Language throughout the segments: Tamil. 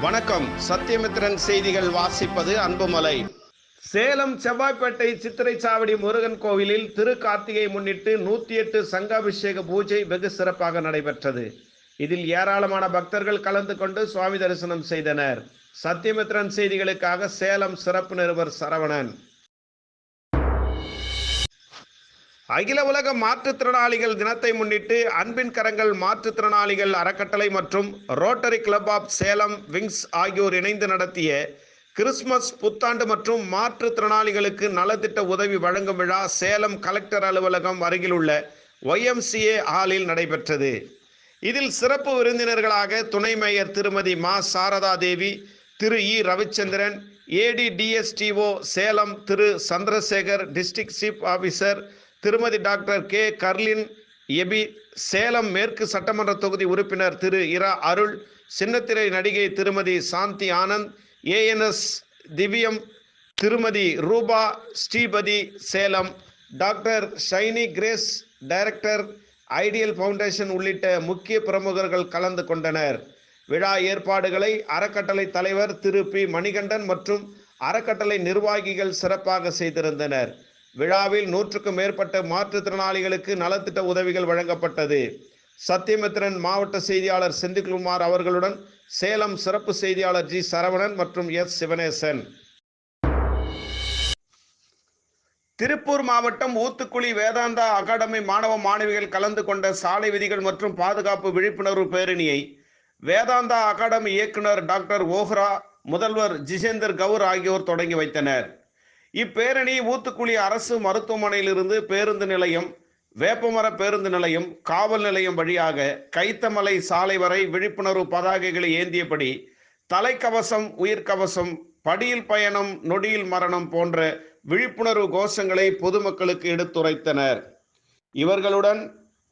வணக்கம். சத்தியமித்திரன் செய்திகள் வாசிப்பது அன்புமலை. சேலம் செவ்வாய்ப்பேட்டை சித்திரைச்சாவடி முருகன் கோவிலில் திரு கார்த்திகை முன்னிட்டு நூத்தி எட்டு சங்காபிஷேக பூஜை வெகு சிறப்பாக நடைபெற்றது. இதில் ஏராளமான பக்தர்கள் கலந்து கொண்டு சுவாமி தரிசனம் செய்தனர். சத்தியமித்திரன் செய்திகளுக்காக சேலம் சிறப்பு நிருபர் சரவணன். அகில உலக மாற்றுத்திறனாளிகள் தினத்தை முன்னிட்டு அன்பின் கரங்கள் மாற்றுத்திறனாளிகள் அறக்கட்டளை மற்றும் rotary club of Salem wings ஆகியோர் இணைந்து நடத்திய கிறிஸ்துமஸ் புத்தாண்டு மற்றும் மாற்றுத்திறனாளிகளுக்கு நலத்திட்ட உதவி வழங்கும் விழா சேலம் கலெக்டர் அலுவலகம் அருகிலுள்ள ஒய்எம்சிஏ ஹாலில் நடைபெற்றது. இதில் சிறப்பு விருந்தினர்களாக துணை மேயர் திருமதி மா. சாரதா தேவி திரு. இ. ரவிச்சந்திரன் ஏடி டிஎஸ்டிஓ சேலம் திரு. சந்திரசேகர் டிஸ்ட்ரிக்ட் சீப் ஆபீசர் திருமதி டாக்டர் கே. கர்லின் எபி சேலம் மேற்கு சட்டமன்ற தொகுதி உறுப்பினர் திரு. இரா அருள் சின்னத்திரை நடிகை திருமதி சாந்தி ஆனந்த் ஏஎன்எஸ் திவ்யம் திருமதி Rupa Sripathi Salem doctor Shiny Grace director ideal foundation உள்ளிட்ட முக்கிய பிரமுகர்கள் கலந்து கொண்டனர். விழா ஏற்பாடுகளை அறக்கட்டளை தலைவர் திரு. பி. மணிகண்டன் மற்றும் அறக்கட்டளை நிர்வாகிகள் சிறப்பாக செய்திருந்தனர். விழாவில் நூற்றுக்கும் மேற்பட்ட மாற்றுத்திறனாளிகளுக்கு நலத்திட்ட உதவிகள் வழங்கப்பட்டது. சத்தியமித்திரன் மாவட்ட செய்தியாளர் செந்தில்குமார் அவர்களுடன் சேலம் சிறப்பு செய்தியாளர் ஜி சரவணன் மற்றும் எஸ் சிவனேசன். திருப்பூர் மாவட்டம் ஊத்துக்குழி வேதாந்தா அகாடமி மாணவ மாணவிகள் கலந்து கொண்ட சாலை விதிகள் மற்றும் பாதுகாப்பு விழிப்புணர்வு பேரணியை வேதாந்தா அகாடமி இயக்குனர் டாக்டர் ஓஹ்ரா முதல்வர் ஜிஷேந்தர் கவுர் ஆகியோர் தொடங்கி வைத்தனர். இப்பேரணி ஊத்துக்குளி அரசு மருத்துவமனையிலிருந்து பேருந்து நிலையம் வேப்பமர பேருந்து நிலையம் காவல் நிலையம் வழியாக கைத்தமலை சாலை வரை விழிப்புணர்வு பதாகைகளை ஏந்தியபடி தலைக்கவசம் உயிர்கவசம் படியில் பயணம் நொடியில் மரணம் போன்ற விழிப்புணர்வு கோஷங்களை பொதுமக்களுக்கு எடுத்துரைத்தனர். இவர்களுடன்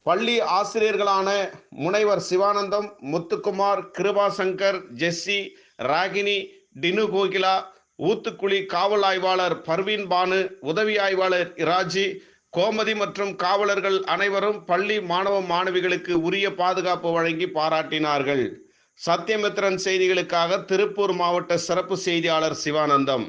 பள்ளி ஆசிரியர்களான முனைவர் சிவானந்தம் முத்துக்குமார் கிருபாசங்கர் ஜெஸ்ஸி ராகினி டினு கோகிலா ஊத்துக்குழி காவல் ஆய்வாளர் பர்வீன் பானு உதவி ஆய்வாளர் இராஜி கோமதி மற்றும் காவலர்கள் அனைவரும் பள்ளி மாணவ மாணவிகளுக்கு உரிய பாதுகாப்பு வழங்கி பாராட்டினார்கள். சத்தியமித்திரன் செய்திகளுக்காக திருப்பூர் மாவட்ட சிறப்பு செய்தியாளர் சிவானந்தம்.